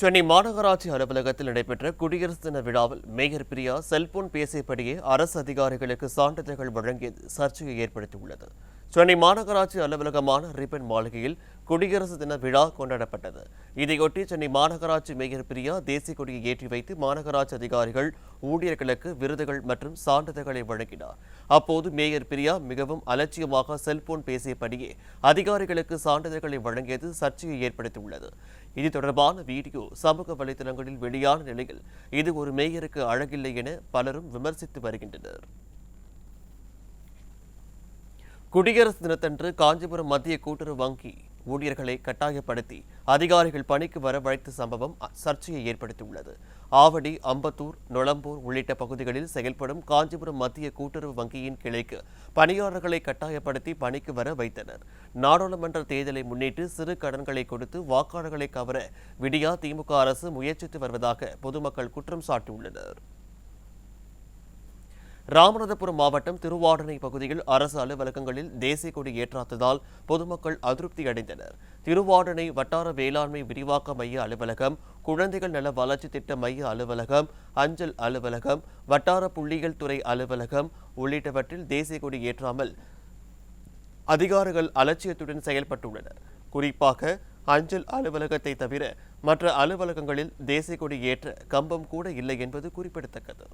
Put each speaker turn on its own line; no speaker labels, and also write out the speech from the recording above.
சென்னை மாநகராட்சி அலுவலகத்தில் நடைபெற்ற குடியரசு தின விழாவில் மேயர் பிரியா செல்போன் பேசியபடியே அரசு அதிகாரிகளுக்கு சான்றிதழ்கள் வழங்கியது சர்ச்சையை ஏற்படுத்தியுள்ளது. சென்னை மாநகராட்சி அலுவலகமான ரிப்பன் மாளிகையில் குடியரசு தின விழா கொண்டாடப்பட்டது. இதையொட்டி சென்னை மாநகராட்சி மேயர் பிரியா தேசிய கொடியை ஏற்றி வைத்து மாநகராட்சி அதிகாரிகள் ஊழியர்களுக்கு விருதுகள் மற்றும் சான்றிதழ்களை வழங்கினார். அப்போது மேயர் பிரியா மிகவும் அலட்சியமாக செல்போன் பேசியபடியே அதிகாரிகளுக்கு சான்றிதழ்களை வழங்கியது சர்ச்சையை ஏற்படுத்தியுள்ளது. இது தொடர்பான வீடியோ சமூக வலைதளங்களில் வெளியான நிலையில் இது ஒரு மேயருக்கு அழகில்லை என பலரும் விமர்சித்து வருகின்றனர். குடியரசு தினத்தன்று காஞ்சிபுரம் மத்திய கூட்டுறவு வங்கி ஊழியர்களை கட்டாயப்படுத்தி அதிகாரிகள் பணிக்கு வரவழைத்த சம்பவம் சர்ச்சையை ஏற்படுத்தியுள்ளது. ஆவடி அம்பத்தூர் நொளம்பூர் உள்ளிட்ட பகுதிகளில் செயல்படும் காஞ்சிபுரம் மத்திய கூட்டுறவு வங்கியின் கிளைக்கு பணியாளர்களை கட்டாயப்படுத்தி பணிக்கு வர வைத்தனர். நாடாளுமன்ற தேர்தலை முன்னிட்டு சிறு கடன்களை கொடுத்து வாக்காளர்களை கவர விடியா திமுக அரசு முயற்சித்து வருவதாக பொதுமக்கள் குற்றம் சாட்டியுள்ளனர். ராமநாதபுரம் மாவட்டம் திருவாடனை பகுதியில் அரசு அலுவலகங்களில் தேசிய கொடி ஏற்றாததால் பொதுமக்கள் அதிருப்தி அடைந்தனர். திருவாடனை வட்டார வேளாண்மை விரிவாக்க மைய அலுவலகம் குழந்தைகள் நல வளர்ச்சி திட்ட மைய அலுவலகம் அஞ்சல் அலுவலகம் வட்டார புள்ளியியல் துறை அலுவலகம் உள்ளிட்டவற்றில் தேசிய கொடி ஏற்றாமல் அதிகாரிகள் அலட்சியத்துடன் செயல்பட்டுள்ளனர். குறிப்பாக அஞ்சல் அலுவலகத்தை தவிர மற்ற அலுவலகங்களில் தேசிய கொடி ஏற்ற கம்பம் கூட இல்லை என்பது குறிப்பிடத்தக்கது.